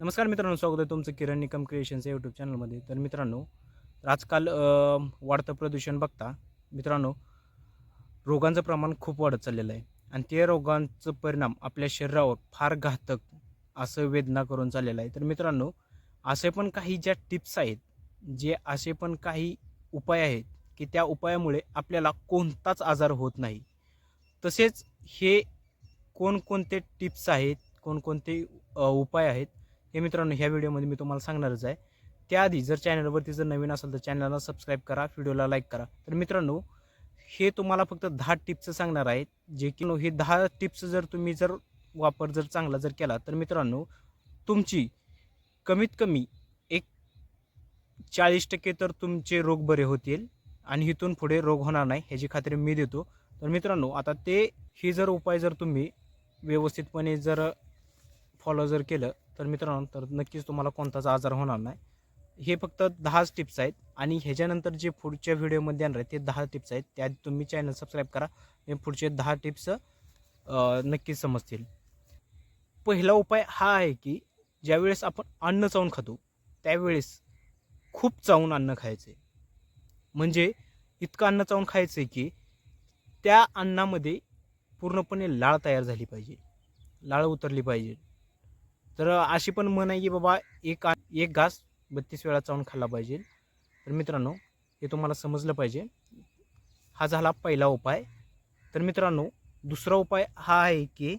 नमस्कार मित्रांनो स्वागत आहे तुमचं किरण निकम क्रिएशनच्या यूट्यूब चॅनलमध्ये तर मित्रांनो तर आजकाल वाढतं प्रदूषण बघता मित्रांनो रोगांचं प्रमाण खूप वाढत चाललेलं आहे. आणि ते रोगांचं परिणाम आपल्या शरीरावर फार घातक असं वेदना करून चाललेलं आहे. तर मित्रांनो असे पण काही ज्या टिप्स आहेत जे असे पण काही उपाय आहेत की त्या उपायामुळे आपल्याला कोणताच आजार होत नाही. तसेच हे कोणकोणते टिप्स आहेत कोणकोणते उपाय आहेत हे मित्रांनो ह्या व्हिडिओमध्ये मी तुम्हाला सांगणारच आहे. त्याआधी जर चॅनलवरती जर नवीन असेल तर चॅनलला सबस्क्राईब करा व्हिडिओला लाईक करा. तर मित्रांनो हे तुम्हाला फक्त दहा टिप्स सांगणार आहेत जे की हे दहा टिप्स जर तुम्ही जर वापर जर चांगला जर केला तर मित्रांनो तुमची कमीत कमी एक चाळीस टक्के तर तुमचे रोग बरे होतील आणि इथून पुढे रोग होणार नाही ह्याची खात्री मी देतो. तर मित्रांनो आता ते हे जर उपाय जर तुम्ही व्यवस्थितपणे जर फॉलो जर केलं तर मित्रांनो तर नक्कीच तुम्हाला कोणताच आजार होणार नाही. हे फक्त दहाच टिप्स आहेत आणि ह्याच्यानंतर जे पुढच्या व्हिडिओमध्ये येणार आहे ते दहा टिप्स आहेत. त्यात तुम्ही चॅनल सबस्क्राईब करा. हे पुढचे दहा टिप्स नक्कीच समजतील. पहिला उपाय हा आहे की ज्यावेळेस आपण अन्न चावून खातो त्यावेळेस खूप चावून अन्न खायचे. म्हणजे इतकं अन्न चावून खायचं की त्या अन्नामध्ये पूर्णपणे लाळ तयार झाली पाहिजे. लाळ उतरली पाहिजे. तर अशी पण म्हण आहे की बाबा एक एक घास बत्तीस वेळा चावून खाल्ला पाहिजे. तर मित्रांनो हे तुम्हाला समजलं पाहिजे. हा झाला पहिला उपाय. तर मित्रांनो दुसरा उपाय हा आहे की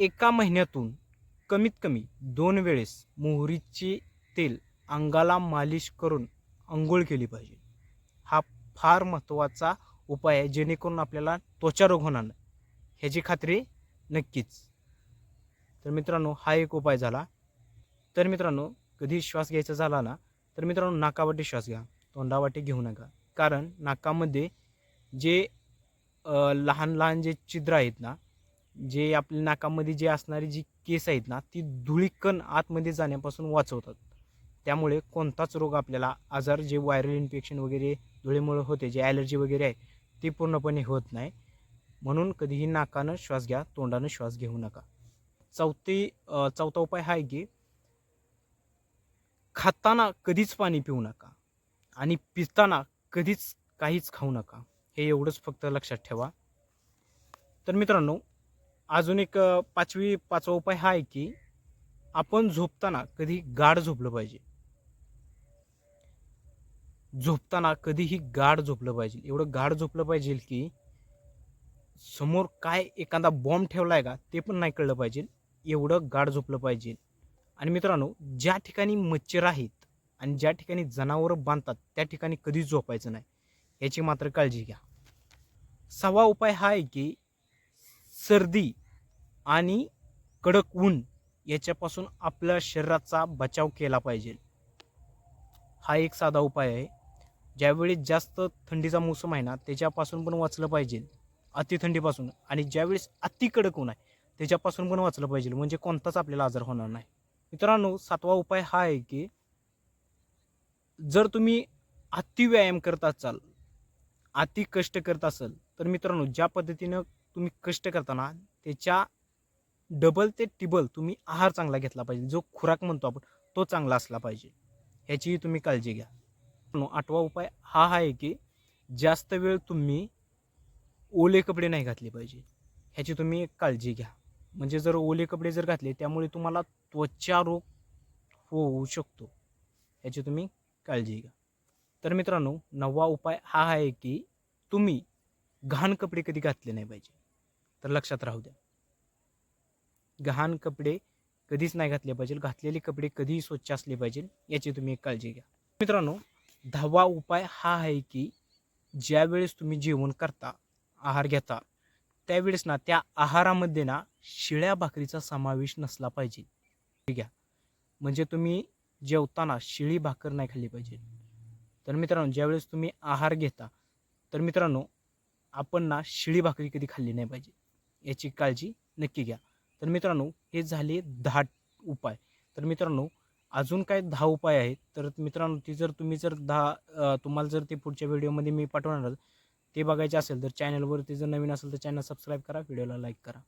एका महिन्यातून कमीत कमी दोन वेळेस मोहरीचे तेल अंगाला मालिश करून आंघोळ केली पाहिजे. हा फार महत्त्वाचा उपाय आहे जेणेकरून आपल्याला त्वचा रोग होणार नाही. ह्याची खात्री नक्कीच. तर मित्रांनो हा एक उपाय झाला. तर मित्रांनो कधी श्वास घ्यायचा झाला ना तर मित्रांनो नाकावाटे श्वास घ्या. तोंडावाटे घेऊ नका. कारण नाकामध्ये जे लहान लहान जे छिद्र आहेत ना जे आपल्या नाकामध्ये जे असणारी जी केस आहेत ना ती धुळीकण आतमध्ये जाण्यापासून वाचवतात. त्यामुळे कोणताच रोग आपल्याला आजार जे व्हायरल इन्फेक्शन वगैरे धुळीमुळे होते जे ॲलर्जी वगैरे आहे ती पूर्णपणे होत नाही. म्हणून कधीही नाकानं श्वास घ्या तोंडानं श्वास घेऊ नका. चौथी चौथा उपाय हा आहे की खाताना कधीच पाणी पिऊ नका आणि पिताना कधीच काहीच खाऊ नका. हे एवढंच फक्त लक्षात ठेवा. तर मित्रांनो अजून एक पाचवी पाचवा उपाय हा आहे की आपण झोपताना कधी गाढ झोपलं पाहिजे. झोपताना कधीही गाढ झोपलं पाहिजे. एवढं गाढ झोपलं पाहिजे की समोर काय एखादा बॉम्ब ठेवला आहे का ते पण नाही कळलं पाहिजे. एवढं गाढ झोपलं पाहिजे. आणि मित्रांनो ज्या ठिकाणी मच्छर आहेत आणि ज्या ठिकाणी जनावरं बांधतात त्या ठिकाणी कधीच झोपायचं नाही. याची मात्र काळजी घ्या. सहावा उपाय हा आहे की सर्दी आणि कडक ऊन याच्यापासून आपल्या शरीराचा बचाव केला पाहिजे. हा एक साधा उपाय आहे. ज्यावेळी जास्त थंडीचा मोसम आहे ना त्याच्यापासून पण वाचलं पाहिजे. अतिथंडीपासून. आणि ज्यावेळेस अति कडक ऊन आहे त्याच्यापासून पण वाचलं पाहिजे. म्हणजे कोणताच आपल्याला आजार होणार नाही. मित्रांनो सातवा उपाय हा आहे की जर तुम्ही अति व्यायाम करत असाल अति कष्ट करत असाल तर मित्रांनो ज्या पद्धतीनं तुम्ही कष्ट करताना त्याच्या डबल ते टिबल तुम्ही आहार चांगला घेतला पाहिजे. जो खुराक म्हणतो आपण तो चांगला असला पाहिजे. ह्याचीही तुम्ही काळजी घ्या. आठवा उपाय हा आहे की जास्त वेळ तुम्ही ओले कपडे नाही घातले पाहिजे. ह्याची तुम्ही काळजी घ्या. म्हणजे जर ओले कपडे जर घातले त्यामुळे तुम्हाला त्वचा रोग होऊ शकतो. याची तुम्ही काळजी घ्या. तर मित्रांनो नववा उपाय हा आहे की तुम्ही घाण कपडे कधी घातले नाही पाहिजे. तर लक्षात राहू द्या. घाण कपडे कधीच नाही घातले पाहिजे घातलेले कपडे कधीही स्वच्छ असले पाहिजे याची तुम्ही एक काळजी घ्या. मित्रांनो दहावा उपाय हा आहे की ज्यावेळेस तुम्ही जेवण करता आहार घेता त्यावेळेस ना त्या आहारामध्ये ना शिळ्या भाकरीचा समावेश नसला पाहिजे. ठीक आहे? म्हणजे तुम्ही जेवताना शिळी भाकर नाही खाल्ली पाहिजे. तर मित्रांनो ज्यावेळेस तुम्ही आहार घेता तर मित्रांनो आपण ना शिळी भाकरी कधी खाल्ली नाही पाहिजे. याची काळजी नक्की घ्या. तर मित्रांनो हे झाले दहा उपाय. तर मित्रांनो अजून काय दहा उपाय आहेत? तर मित्रांनो ती जर तुम्ही जर दहा तुम्हाला जर ते पुढच्या व्हिडिओमध्ये मी पाठवणार ते बघायचे असेल तर चॅनलवरती जर नवीन असेल तर चॅनल सबस्क्राईब करा व्हिडिओला लाईक करा.